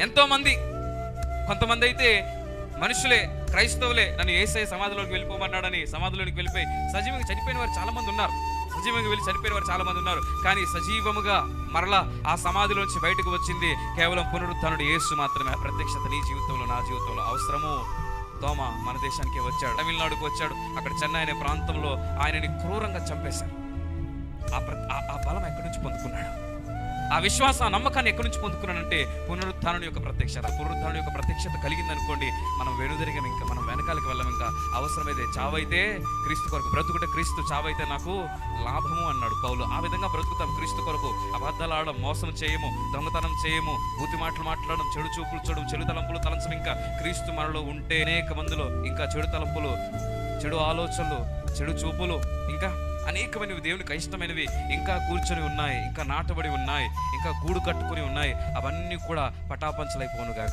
ఎంతోమంది కొంతమంది అయితే మనుషులే క్రైస్తవులే నన్ను ఏసఐ సమాధిలోకి వెళ్ళిపోమన్నాడని సమాధిలోకి వెళ్ళిపోయి సజీవంగా చనిపోయిన వారు చాలామంది ఉన్నారు. సజీవంగా వెళ్ళి చనిపోయిన వారు చాలామంది ఉన్నారు. కానీ సజీవముగా మరలా ఆ సమాధిలోంచి బయటకు వచ్చింది కేవలం పునరుద్ధానుడు యేసు మాత్రమే. ప్రత్యక్షత నీ జీవితంలో నా జీవితంలో అవసరము. తోమ మన దేశానికి వచ్చాడు. తమిళనాడుకు వచ్చాడు. అక్కడ చెన్నై అనే ప్రాంతంలో ఆయనని క్రూరంగా చంపేశారు. ఆ ప్ర ఆ- ఆ బలం ఎక్కడి నుంచి పొందుకున్నాడు? ఆ విశ్వాస ఆ నమ్మకాన్ని ఎక్కడి నుంచి పొందుకున్నానంటే పునరుద్ధరణ యొక్క ప్రత్యక్షత. పునరుద్ధరణ యొక్క ప్రత్యక్షత కలిగిందనుకోండి మనం వెనుదిరిగం ఇంకా మనం వెనకాలకి వెళ్ళం ఇంకా అవసరమైతే చావైతే క్రీస్తు కొరకు బ్రతుకుట క్రీస్తు చావైతే నాకు లాభము అన్నాడు పౌలు. ఆ విధంగా బ్రతుకుతాం క్రీస్తు కొరకు. అబద్ధాలు ఆడడం మోసం చేయము దొంగతనం చేయము బూతి మాటలు మాట్లాడడం చెడు చూపులు చూడడం చెడు తలంపులు తలంచడం ఇంకా క్రీస్తు మనలో ఉంటే అనేక మందిలో ఇంకా చెడు తలంపులు చెడు ఆలోచనలు చెడు చూపులు ఇంకా అనేకమైనవి దేవునికి అయిష్టమైనవి ఇంకా కూర్చొని ఉన్నాయి ఇంకా నాటబడి ఉన్నాయి ఇంకా గూడు కట్టుకొని ఉన్నాయి. అవన్నీ కూడా పటాపంచలైపోను గాక.